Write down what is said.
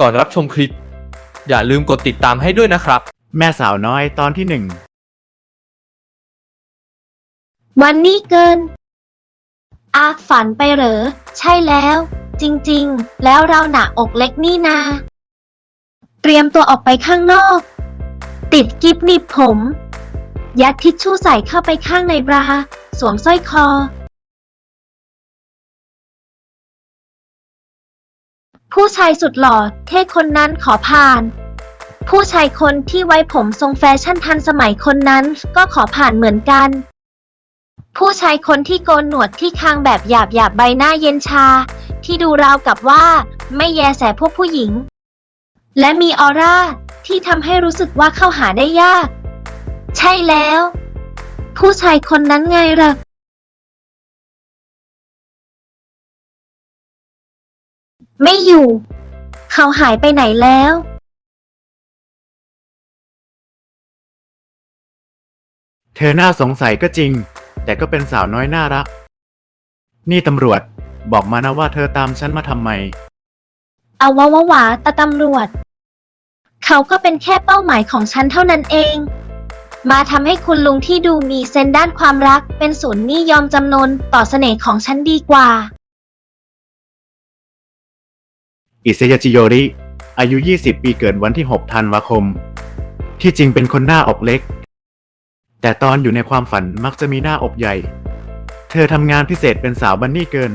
ก่อนรับชมคลิป อย่าลืมกดติดตามให้ด้วยนะครับ แม่สาวน้อยตอนที่หนึ่ง วันนี้เกิน อาฝันไปเหรอ ใช่แล้ว จริงๆ แล้วเราหนาอกเล็กนี่นา เตรียมตัวออกไปข้างนอก ติดกิฟหนีบผม ยัดทิชชู่ใส่เข้าไปข้างในบรา สวมสร้อยคอ ผู้ชายสุดหล่อเท่คนนั้นขอผ่าน ผู้ชายคนที่ไว้ผมทรงแฟชั่นทันสมัยคนนั้นก็ขอผ่านเหมือนกัน ผู้ชายคนที่โกนหนวดที่คางแบบหยาบหยาบใบหน้าเย็นชา ที่ดูราวกับว่าไม่แยแสพวกผู้หญิง และมีออร่าที่ทำให้รู้สึกว่าเข้าหาได้ยาก ใช่แล้ว ผู้ชายคนนั้นไงล่ะ ไม่อยู่ เขาหายไปไหนแล้วเธอน่าสงสัยก็จริง แต่ก็เป็นสาวน้อยน่ารัก นี่ตำรวจ บอกมานะว่าเธอตามฉันมาทำไม เอาวาวาหวาตาตำรวจ เขาก็เป็นแค่เป้าหมายของฉันเท่านั้นเอง มาทำให้คุณลุงที่ดูมีเซนส์ด้านความรัก เป็นศูนย์นี่ยอมจำนนต่อเสน่ห์ของฉันดีกว่า อิเซยาจิโยริ อายุ 20 ปีเกิดวันที่ 6 ธันวาคม ที่จริงเป็นคนหน้าอกเล็ก แต่ตอนอยู่ในความฝันมักจะมีหน้าอกใหญ่ เธอทำงานพิเศษเป็นสาวบันนี่เกิน